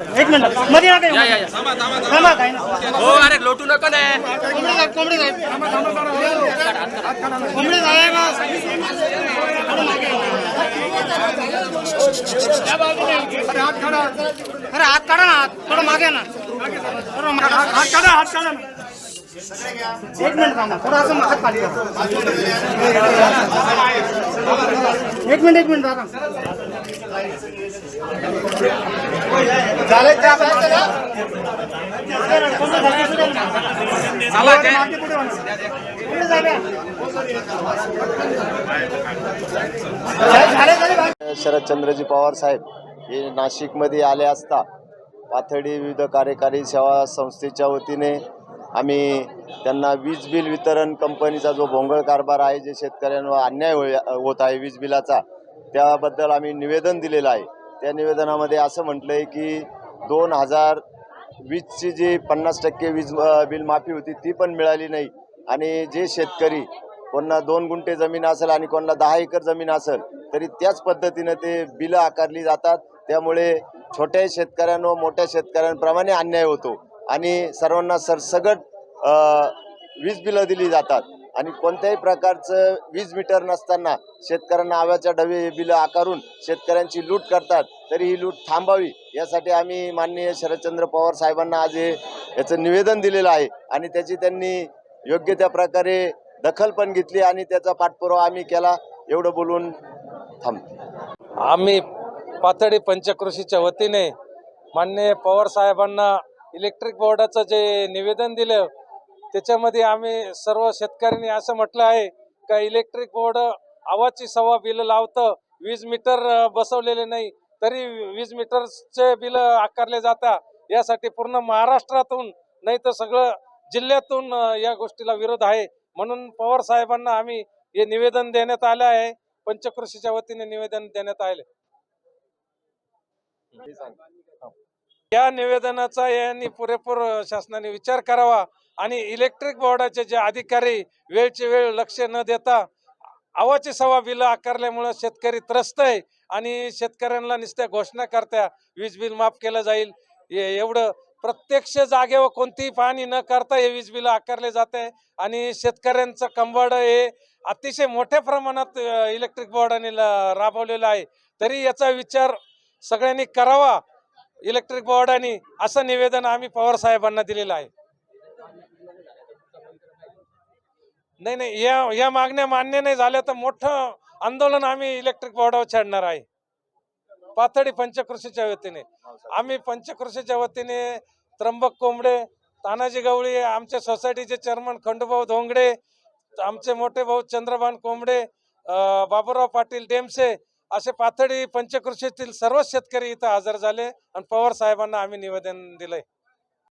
एक मिनिटमध्ये नका येऊ. या या या. थांबा काही नाही. हो अरे लोटू नको ना कोंबडी साहेब कोंबडी साहेब कोंबडी साहेब अरे हात काढा ना हात. थोडं मागे ना. थोडं. हात काढा हात काढा एक मिनिट थांबा थोडं असं हात खाली करा. एक मिनिट एक मिनिट दादा. शरदचंद्रजी पवार साहेब हे नाशिकमध्ये आले असता पाथर्डी विविध कार्यकारी सेवा संस्थेच्या वतीने आम्ही त्यांना वीज बिल वितरण कंपनीचा जो भोंगळ कारभार आहे जे शेतकऱ्यांवर अन्याय होत आहे वीज बिलाचा त्याबद्दल आम्ही निवेदन दिलेलं आहे. त्या निवेदनामध्ये असं म्हटलं आहे की दोन हजार वीजची जी पन्नास टक्के वीज बिल माफी होती ती पण मिळाली नाही. आणि जे शेतकरी कोणाला दोन गुंठे जमीन असेल आणि कोणाला दहा एकर जमीन असेल तरी त्याच पद्धतीनं ते बिलं आकारली जातात. त्यामुळे छोट्या शेतकऱ्यांवर मोठ्या शेतकऱ्यांप्रमाणे अन्याय होतो. आणि सर्वांना सरसगट वीज बिलं दिली जातात. आणि कोणत्याही प्रकारचं वीज मीटर नसताना शेतकऱ्यांना आव्याच्या डबे हे बिलं आकारून शेतकऱ्यांची लूट करतात तरी ही लूट थांबावी. यासाठी आम्ही माननीय शरदचंद्र पवार साहेबांना आज हे याचं निवेदन दिलेलं आहे. आणि त्याची त्यांनी योग्य त्या प्रकारे दखल पण घेतली आणि त्याचा पाठपुरावा आम्ही केला. एवढं बोलून थांब. आम्ही पातळी पंचकृषीच्या वतीने माननीय पवार साहेबांना इलेक्ट्रिक बोर्डाचं जे निवेदन दिलं त्याच्यामध्ये आम्ही सर्व शेतकऱ्यांनी असं म्हटलं आहे का इलेक्ट्रिक बोर्ड आवाजची सव्वा बिल लावतं वीज मीटर बसवलेले नाही तरी वीज मीटरचे बिल आकारले जातात. यासाठी पूर्ण महाराष्ट्रातून नाही तर सगळं जिल्ह्यातून या गोष्टीला विरोध आहे. म्हणून पवार साहेबांना आम्ही हे निवेदन देण्यात आलं आहे. पंचकृषीच्या वतीने निवेदन देण्यात आले या निवेदनाचा यांनी पुरेपूर शासनाने विचार करावा आणि इलेक्ट्रिक बोर्डाचे जे अधिकारी वेळचे वेळ लक्ष न देता आवाची सवा बिल आकारल्यामुळं शेतकरी त्रस्त आहे आणि शेतकऱ्यांना नुसत्या घोषणा करत्या वीज बिल माफ केलं जाईल एवढं प्रत्यक्ष जागेवर कोणतीही पाहणी न करता हे वीज बिल आकारले जाते आणि शेतकऱ्यांचं कंबड हे अतिशय मोठ्या प्रमाणात इलेक्ट्रिक बोर्डाने राबवलेलं आहे. तरी याचा विचार सगळ्यांनी करावा इलेक्ट्रिक बोर्डाने असं निवेदन आम्ही पवार साहेबांना दिलेलं आहे. नाही नाही या या मागण्या मान्य नाही झाल्या तर मोठं आंदोलन आम्ही इलेक्ट्रिक बोर्डावर छाडणार आहे. पाथडी पंचकृषीच्या वतीने. आम्ही पंचकृषीच्या वतीने त्र्यंबक कोंबडे तानाजी गवळी आमच्या सोसायटीचे चेअरमन खंडूभाऊ धोंगडे आमचे मोठे भाऊ चंद्रभान कोंबडे बाबूराव पाटील डेमसे असे पाथडी पंचकृषीतील सर्व शेतकरी इथं हजर झाले आणि पवार साहेबांना आम्ही निवेदन दिलंय.